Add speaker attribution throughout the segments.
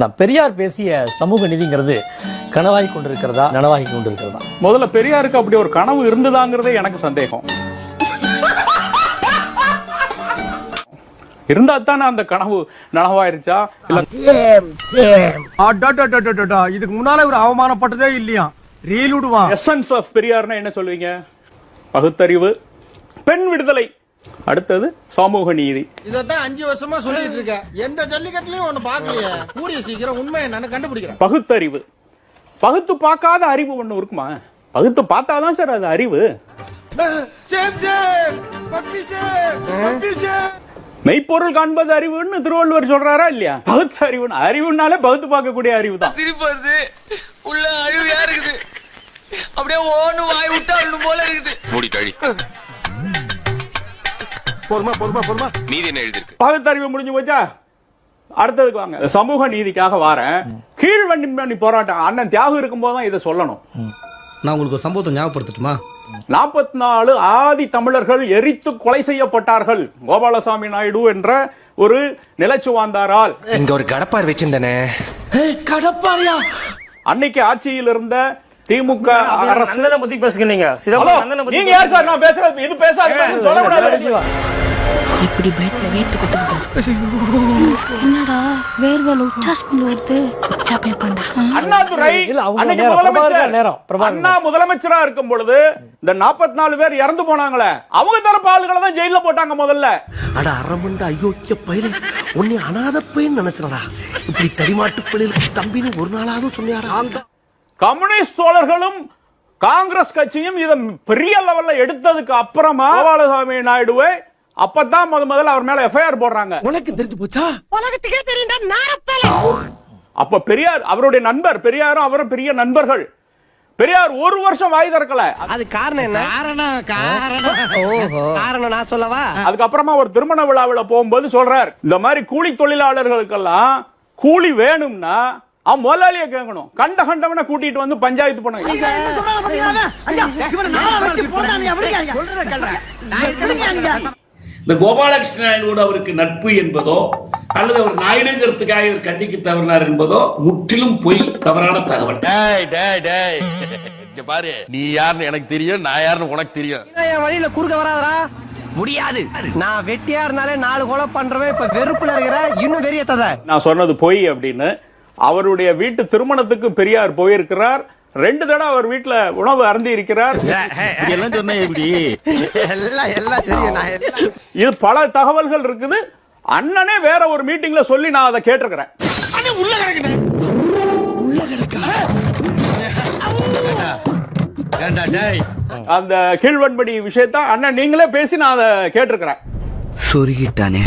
Speaker 1: தான் பெரியார் பேசிய சமூக நீதிங்கிறது கனவாகி கொண்டிருக்கிறதா நனவாகி கொண்டிருக்கிறதா?
Speaker 2: முதல்ல பெரியாருக்கு அப்படி ஒரு கனவு இருந்ததாங்கிறதே எனக்கு சந்தேகம். இருந்தா தானே அந்த கனவு நனவாயிருச்சா? இல்ல
Speaker 3: இதுக்கு முன்னால ஒரு அவமானப்பட்டதே இல்லையா? ரீல் விடுவான்.
Speaker 2: எசன்ஸ் ஆஃப் பெரியார்னா என்ன சொல்லுவீங்க பகுத்தறிவு பெண் விடுதலை. அடுத்தது சமூக நீதி.
Speaker 4: இதத்தான் அஞ்சு வருஷமா சொல்லிட்டு இருக்க. எந்த ஜல்லிக்கட்டுலயும் ஒண்ணு பாக்கலையே கூடிய சீக்கிரம் உண்மை என்னன்னு கண்டுபிடிக்கிறேன்.
Speaker 2: பகுத்தறிவு. பகுத்து பார்க்காத அறிவு ஒண்ணு இருக்குமா? பகுத்து பார்த்தாதான் சார் அது அறிவு.
Speaker 4: Same same. Puppy same. Puppy same.
Speaker 2: மெய்ப்பொருள் காண்பது அறிவுன்னு திருவள்ளுவர் சொல்றாரா இல்லையா? பகுத்து அறிவுன்னு. அறிவுனாலே பகுத்து பார்க்கக்கூடிய அறிவு தான்
Speaker 5: சிரிப்பு வருது. உள்ள அழுவியா இருக்குது அப்படியே ஓன்னு வாய் விட்டா அழும் போல இருக்குது.
Speaker 6: மூடி கழி.
Speaker 4: பொறுமா பொறுமா பொறுமா
Speaker 6: மீதி என்ன எழுதிருக்கு
Speaker 2: பகுத்தறிவு முடிஞ்சு போச்சா? அடுத்ததுக்கு வாங்க. சமூக நீதிக்காக வாரேன். கீழ்வண்டி பண்ணி போராட்டம். அண்ணன் தியாகம் இருக்கும்போது தான் இதை சொல்லணும்.
Speaker 7: நான் உங்களுக்கு ஒரு சம்பவத்தை ஞாபகப்படுத்தட்டுமா?
Speaker 2: நாற்பத்தி நாலு ஆதி தமிழர்கள் எரித்து கொலை செய்யப்பட்டார்கள். கோபாலசாமி நாயுடு என்ற ஒரு நிலச்சுவாந்தாரால்.
Speaker 8: இங்க ஒரு கடப்பார் வச்சிருந்தனே.
Speaker 2: அன்னைக்கு ஆட்சியில் இருந்த திமுக அரசு
Speaker 1: பத்தி பேசுங்க நீங்க.
Speaker 2: யார் சார்? நான் பேசுறது இது பேசாத சொல்லக்கூடாது.
Speaker 9: இப்படி பயத்துல வீட்டு கொடுத்துக்கிட்டேன் என்னடா வேர்வல் உச்சாஸ்மில் வருது. உச்சா பே பண்ணா
Speaker 2: அண்ணாதுரை அன்னைக்கு
Speaker 1: நேரம்,
Speaker 2: முதலமைச்சர். அண்ணா முதலமைச்சரா இருக்கும் பொழுது இந்த 44 பேர் இறந்து போனாங்களே அவங்க தரப்பு ஆளுகளை தான் ஜெயில போட்டாங்க முதல்ல.
Speaker 10: அட அரமண்ட அயோக்கிய பயில. உன்னை அனாத பையன் நினைச்சனடா. இப்படி தடிமாட்டு பிள்ளைகளுக்கு தம்பின்னு ஒரு நாளாவது சொன்னியாடா.
Speaker 2: கம்யூனிஸ்ட் தோழர்களும் காங்கிரஸ் கட்சியும் இத பெரிய லெவல்ல எடுத்ததுக்கு அப்புறமா கோபாலசாமி நாயுடுவை அப்பதான் முத முதல்ல அவர் மேல எஃப்ஐஆர் போடுறாங்க.
Speaker 10: உனக்கு தெரிஞ்சு போச்சா?
Speaker 2: அப்ப பெரியார் அவருடைய நண்பர் பெரியாரும் அவரும் பெரிய நண்பர்கள். பெரியார் ஒரு வருஷம் வாய் திறக்கல.
Speaker 8: அது காரணம் என்ன? காரணம் காரணம். காரணம் நான் சொல்லவா?
Speaker 2: அதுக்கப்புறமா ஒரு திருமண விழாவில் போகும்போது சொல்றார் இந்த மாதிரி கூலி தொழிலாளர்களுக்கெல்லாம் கூலி வேணும்னா அவன் முதலாளியை கேட்கணும். கண்ட கண்டவனை கூட்டிட்டு வந்து பஞ்சாயத்து பண்ண
Speaker 11: இந்த கோபாலகிருஷ்ண நாயுடு அவருக்கு நட்பு என்பதோ அல்லது அவர் நாயுடுங்கிறதுக்காக இவர் கண்டிக்க தவறினார் என்பதோ முற்றிலும் பொய் தவறான தகவல்.
Speaker 6: பாரு. நீ யாருன்னு எனக்கு தெரியும் நான் யாருன்னு உனக்கு தெரியும்.
Speaker 8: என் வழியில குறுக்க வராதடா. முடியாது. நான் வெட்டியா இருந்தாலே நாலு கொலை பண்றவன் இப்ப வெறுப்புல இருக்கிற இன்னும் வெறியத்தத.
Speaker 2: நான் சொன்னது பொய் அப்படின்னு. அவருடைய வீட்டு திருமணத்துக்கு பெரியார் போயிருக்கிறார். ரெண்டு தடவை அவர் வீட்டுல உணவு அருந்தி இருக்கிறார்.
Speaker 7: எல்லாம் சொன்ன எப்படி?
Speaker 8: எல்லாம் எல்லாம் தெரியும்
Speaker 2: இது பல தகவல்கள் இருக்குது. அண்ணனே வேற ஒரு மீட்டிங்ல சொல்லி நான் அதை கேட்டிருக்கிறேன். அந்த கீழ்வன்படி விஷயத்த அண்ணன் நீங்களே பேசி நான் அதை கேட்டிருக்கிறேன்.
Speaker 8: சொருகிட்டானே.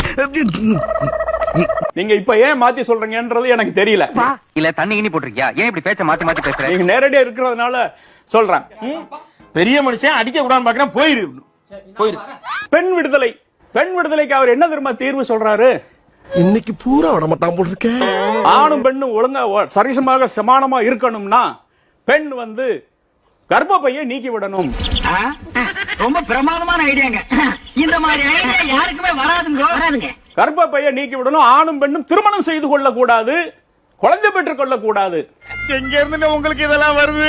Speaker 2: நீங்க இப்ப ஏன் மாத்தி சொல்றீங்கன்றது எனக்கு தெரியல.
Speaker 5: இல்ல தண்ணி கிண்ணி போட்டிருக்கியா? ஏன் இப்படி பேச்ச மாத்தி மாத்தி பேசுற?
Speaker 2: நீங்க நேரடியா இருக்கிறதுனால சொல்றேன்.
Speaker 7: பெரிய மனுஷன் அடிக்க கூடாதுன்னு பாக்குறேன் போயிரு. போயிரு.
Speaker 2: பெண் விடுதலை. பெண் விடுதலைக்கு அவர் என்ன தெரியுமா தீர்வு சொல்றாரு?
Speaker 10: இன்னைக்கு பூரா விட மாட்டான் போல் இருக்கேன்
Speaker 2: ஆணும் பெண்ணும் ஒழுங்கா சரிசமாக சமானமா இருக்கணும்னா பெண் வந்து கர்ப்பப்பையை நீக்கி விடணும்.
Speaker 5: ரொம்ப பிரமாதமான ஐடியாங்க. இந்த மாதிரி ஐடியா யாருக்குமே வராதுங்க. வராதுங்க.
Speaker 2: கர்ப்பப்பையை நீக்கி விடணும். ஆணும் பெண்ணும் திருமணம் செய்து கொள்ள கூடாது குழந்தை பெற்றுக் கொள்ள கூடாது
Speaker 6: எங்க இருந்து உங்களுக்கு இதெல்லாம் வருது?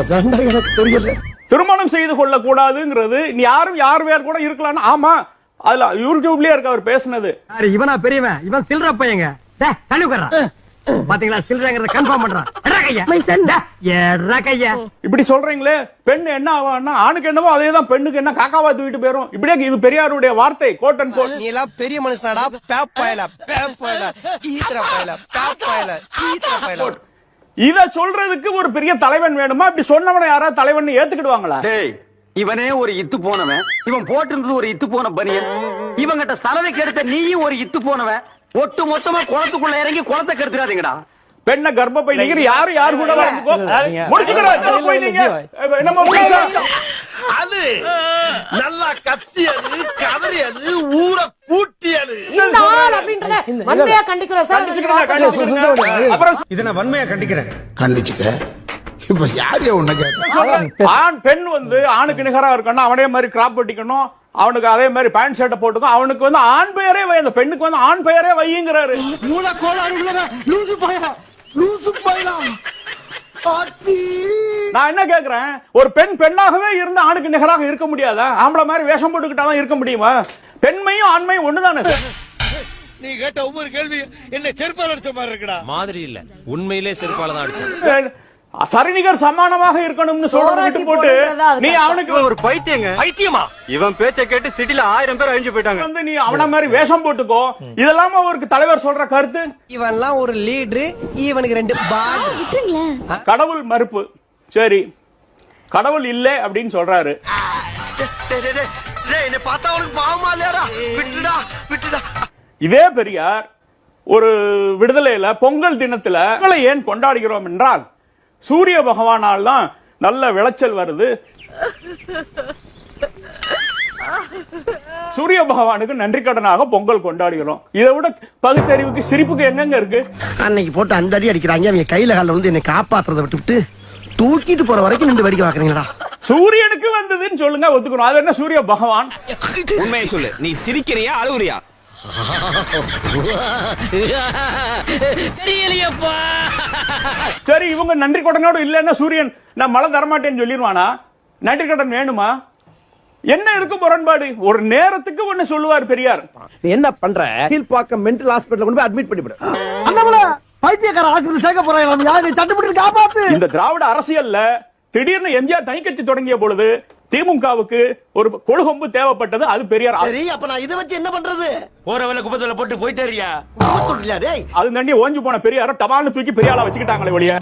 Speaker 10: அதான்டா எனக்கு தெரியல.
Speaker 2: திருமணம் செய்து கொள்ள கூடாதுங்கிறது நீ யாரும் யார் வேற கூட இருக்கலாம் ஆமா. அதுல யூடியூப்லயே இருக்கு அவர் பேசுனது.
Speaker 3: இவனா பெரியவன்? இவன் சில்லற பையங்க. டேய், தள்ளி பாத்தீங்களா? சில்லறங்கிறத கன்ஃபார்ம் பண்றான் கையா. டேய், எட்ரா கையா.
Speaker 2: இப்படி சொல்றீங்களே? பெண் என்ன ஆவான்னா ஆணுக்கு என்னவோ அதே தான் பெண்ணுக்கு என்ன காக்காவா தூக்கிட்டு போயிரும். இப்படியே இது பெரியாருடைய வார்த்தை கோட் அண்ட் கோட்
Speaker 8: நீ எல்லாம் பெரிய மனுஷனாடா பேப் பயல பேப் பயல ஈத்திர பயல பேப் பயல ஈத்திர பயல
Speaker 2: இத சொல்றதுக்கு ஒரு பெரிய தலைவன் வேணுமா? இப்படி சொன்னவனை யாராவது தலைவன் ஏத்துக்கிடுவாங்களா?
Speaker 5: டேய் இவனே ஒரு இத்து போனவன். இவன் போட்டிருந்தது ஒரு இத்து போன பனியன். இவங்கிட்ட சலவைக்கு எடுத்த நீயும் ஒரு இத்து போனவன். ஒட்டு மொத்தமா குளத்துக்குள்ள இறங்கி குளத்தை கெடுத்துறாதீங்கடா.
Speaker 2: பெண்ண கர்ப்பப்பை நீங்க யாரு யாரு கூட
Speaker 1: நீங்க-
Speaker 2: முடிச்சுக்கிறோம் போய் நீங்க? என்னமோ
Speaker 11: அது நல்லா கத்தியது கதறியது ஊரை கூட்டியது.
Speaker 1: இந்த-
Speaker 2: கண்டிச்சுக்கிறேன், கண்டிச்சுக்கிறேன். அப்புறம்
Speaker 7: இதை நான் வன்மையா கண்டிக்கிறேன்.
Speaker 10: கண்டிச்சுக்க.
Speaker 4: இப்ப யார் உன்ன கேட்ட.
Speaker 2: ஆண் பெண் வந்து ஆணுக்கு நிகரா இருக்கணும் அவனே மாதிரி கிராப் வெட்டிக்கணும் அவனுக்கு அதே மாதிரி பேண்ட் ஷர்ட்டை போட்டுக்கும் அவனுக்கு வந்து ஆண் பெயரே வை அந்த பெண்ணுக்கு வந்து ஆண் பெயரே வையுங்கிறாரு.
Speaker 10: மூல கோளாறு லூசு பையலா லூசு ஆத்தி
Speaker 2: நான் என்ன கேக்குறேன்? ஒரு பெண் பெண்ணாகவே இருந்து ஆணுக்கு நிகராக இருக்க முடியாதா? ஆம்பளை மாதிரி வேஷம் போட்டுக்கிட்டாதான் இருக்க முடியுமா? பெண்மையும் ஆண்மையும் ஒண்ணுதானே?
Speaker 10: நீ கேட்ட ஒவ்வொரு கேள்வி என்ன செருப்பால் அடிச்ச மாதிரி இருக்குடா.
Speaker 8: மாதிரி இல்ல. உண்மையிலே செருப்பால தான் அடிச்சேன்
Speaker 2: சரிநிகர் சமானமாக இருக்கணும்னு சொல்றத விட்டு போட்டு நீ அவனுக்கு
Speaker 5: ஒரு பைத்தியங்க. பைத்தியமா? இவன் பேச்ச கேட்டு சிட்டில ஆயிரம் பேர் அழிஞ்சு போயிட்டாங்க.
Speaker 2: வந்து நீ அவன மாதிரி வேஷம் போட்டுக்கோ. இதெல்லாம் அவருக்கு தலைவர் சொல்ற கருத்து?
Speaker 8: இவன்லாம் ஒரு லீடரு இவனுக்கு ரெண்டு
Speaker 2: கடவுள் மறுப்பு. சரி. கடவுள் இல்லை அப்படின்னு சொல்றாரு. இதே பெரியார் ஒரு விடுதலையில பொங்கல் தினத்துல பொங்கலை ஏன் கொண்டாடுகிறோம் என்றால் சூரிய பகவானால் தான் நல்ல விளைச்சல் வருது. சூரிய பகவானுக்கு நன்றி கடனாக பொங்கல் கொண்டாடுகிறோம். இதை விட பகுத்தறிவுக்கு சிரிப்புக்கு எங்கெங்க இருக்கு?
Speaker 10: அன்னைக்கு போட்டு அந்த அடி அடிக்கிறாங்க. அவங்க கையில காலில் வந்து என்னை காப்பாத்துறதை விட்டுவிட்டு தூக்கிட்டு போற வரைக்கும் நின்று வேடிக்கை பாக்குறீங்களா
Speaker 2: சூரியனுக்கு வந்ததுன்னு சொல்லுங்க ஒத்துக்கணும். அது என்ன சூரிய பகவான்?
Speaker 5: உண்மையை சொல்லு. நீ சிரிக்கிறியா அழுகுறியா?
Speaker 2: சரி இவங்க நன்றி கடனோடு இல்லைன்னா சூரியன் நான் மழை தரமாட்டேன்னு சொல்லிடுவானா? நன்றி கடன் வேணுமா? என்ன இருக்கு முரண்பாடு? ஒரு நேரத்துக்கு ஒண்ணு சொல்லுவார் பெரியார்.
Speaker 3: நீ என்ன பண்ற? கீழ்பாக்கம் மென்டல் ஹாஸ்பிடல் கொண்டு போய் அட்மிட் பண்ணிவிடு. அண்ணாமல பைத்தியக்கார ஹாஸ்பிடல் சேர்க்க போறாங்க யாரு தட்டுப்பட்டு காப்பாத்து.
Speaker 2: இந்த திராவிட அரசியல்ல திடீர்னு எம்ஜிஆர் தனிக்கட்சி தொடங்கிய பொழுது திமுகவுக்கு ஒரு கொழுகொம்பு தேவைப்பட்டது அது பெரியார்
Speaker 10: சரி அப்ப நான் இதை வச்சு என்ன பண்றது?
Speaker 7: போறவல குப்பத்துல போட்டு போயிட்டாரியா?
Speaker 2: அது தண்ணி ஓஞ்சு போன பெரியார டபால்னு தூக்கி பெரியாளா வச்சுக்கிட்டாங்களே ஒழிய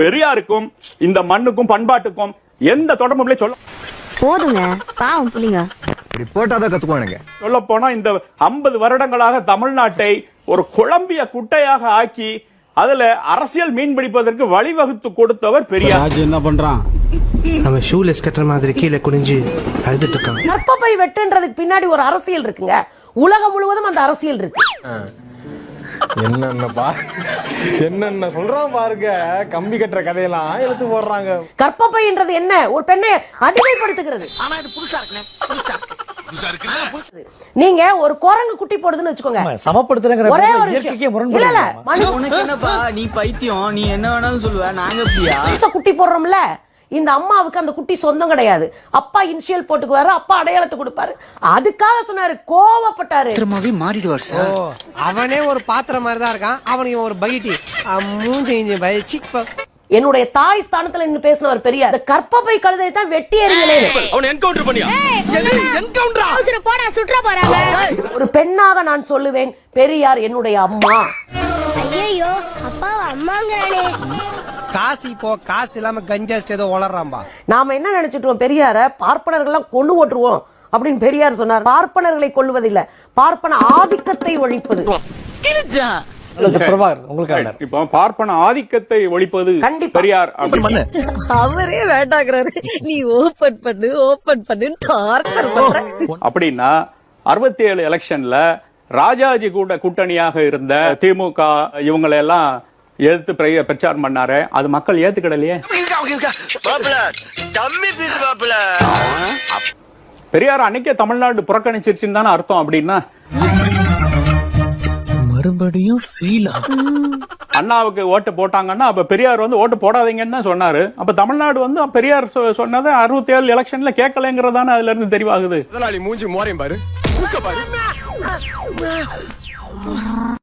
Speaker 2: பெரியாருக்கும் இந்த மண்ணுக்கும் பண்பாட்டுக்கும் எந்த தொடர்பும் இல்லை சொல்ல
Speaker 9: போதுங்க பாவம் புள்ளிங்க.
Speaker 8: இப்படி போட்டாதான் கத்துக்குவானுங்க.
Speaker 2: சொல்ல போனா இந்த 50 வருடங்களாக தமிழ்நாட்டை ஒரு குழம்பிய குட்டையாக ஆக்கி அதுல அரசியல் மீன் பிடிப்பதற்கு வழிவகுத்து கொடுத்தவர் பெரியார்.
Speaker 4: என்ன பண்றான்?
Speaker 10: அவன் ஷூலெஸ் கட்டுற மாதிரி கீழே குனிஞ்சு அழுதுட்டு இருக்கான்
Speaker 12: கற்பப்பை வெட்டுன்றதுக்கு பின்னாடி ஒரு அரசியல் இருக்குங்க. உலகம் முழுவதும் அந்த அரசியல் இருக்கு.
Speaker 3: என்னென்னப்பா என்னென்ன சொல்றான் பாருங்க. கம்பி கட்டுற கதையெல்லாம் எடுத்து போடுறாங்க.
Speaker 12: கற்பப்பைன்றது என்ன? ஒரு பெண்ணை அடிமைப்படுத்துகிறது.
Speaker 10: ஆனா இது புதுசா இருக்குண்ணே.
Speaker 12: நீங்க ஒரு குரங்கு குட்டி போடுதுன்னு வச்சுக்கோங்க.
Speaker 1: சமப்படுத்துறங்கிற
Speaker 12: ஒரே ஒரு
Speaker 1: இயற்கைக்கே
Speaker 12: விஷயம் இல்ல இல்ல
Speaker 1: முரண்படுது
Speaker 12: மனு-
Speaker 8: என்னப்பா? நீ பைத்தியம். நீ என்ன வேணாலும் சொல்லுவ. நாங்க
Speaker 12: குட்டி போடுறோம்ல. இந்த அம்மாவுக்கு அந்த குட்டி சொந்தம் கிடையாது. அப்பா இனிஷியல் போட்டுக்குவாரு அப்பா அடையாளத்தை கொடுப்பாரு. அதுக்காக சொன்னாரு கோவப்பட்டாரு.
Speaker 10: மாறிடுவார் சார். அவனே ஒரு பாத்திரம் மாதிரி தான் இருக்கான். அவனுக்கு ஒரு பைட்டி. மூஞ்சி இஞ்சி பயிற்சி
Speaker 12: என்னுடைய தாய் ஸ்தானத்துல நின்னு பேசினவர் பெரிய அந்த கற்பப்பை கழுதை தான் வெட்டி எறிங்களே
Speaker 5: அவனை என்கவுண்டர் பண்ணியா?
Speaker 9: போடா சுற்ற போறாங்க.
Speaker 12: ஒரு பெண்ணாக நான் சொல்லுவேன் பெரியார் என்னுடைய அம்மா.
Speaker 9: ஐயோ அப்பா அம்மாங்கிறானே.
Speaker 8: காசு இப்போ காசு இல்லாம கஞ்சாஸ்ட் ஏதோ வளர்றான்பா
Speaker 12: நாம என்ன நினைச்சிட்டோம் பெரியார பார்ப்பனர்கள்லாம் கொண்டு ஓட்டுருவோம் அப்படின்னு பெரியார் சொன்னார். பார்ப்பனர்களை கொள்வதில்லை பார்ப்பன ஆதிக்கத்தை ஒழிப்பது.
Speaker 2: இப்போ பார்ப்பன ஆதிக்கத்தை ஒழிப்பது
Speaker 12: கண்டிப்பா.
Speaker 2: பெரியார் அப்படி
Speaker 9: அவரே வேண்டாங்கிறாரு. நீ ஓபன் பண்ணு ஓபன் பண்ணு
Speaker 2: அப்படின்னா அறுபத்தி ஏழு எலெக்ஷன்ல ராஜாஜி கூட கூட்டணியாக இருந்த திமுக இவங்களை எல்லாம் எதிர்த்து பிர- பிரச்சாரம் பண்ணாரு. அது மக்கள் ஏத்துக்கிடலையே. பெரியார் அன்னைக்கே தமிழ்நாடு புறக்கணிச்சிருச்சுன்னு தானே அர்த்தம் அப்படின்னா.
Speaker 1: மறுபடியும்
Speaker 2: அண்ணாவுக்கு ஓட்டு போட்டாங்கன்னா அப்ப பெரியார் வந்து ஓட்டு போடாதீங்கன்னு தான் சொன்னாரு. அப்ப தமிழ்நாடு வந்து பெரியார் சொ- சொன்னதை அறுபத்தி ஏழு எலெக்ஷன்ல கேட்கலங்கிறதான அதுல இருந்து தெரிவாகுது.
Speaker 3: முதலாளி மூஞ்சி மோரையும் பாரு.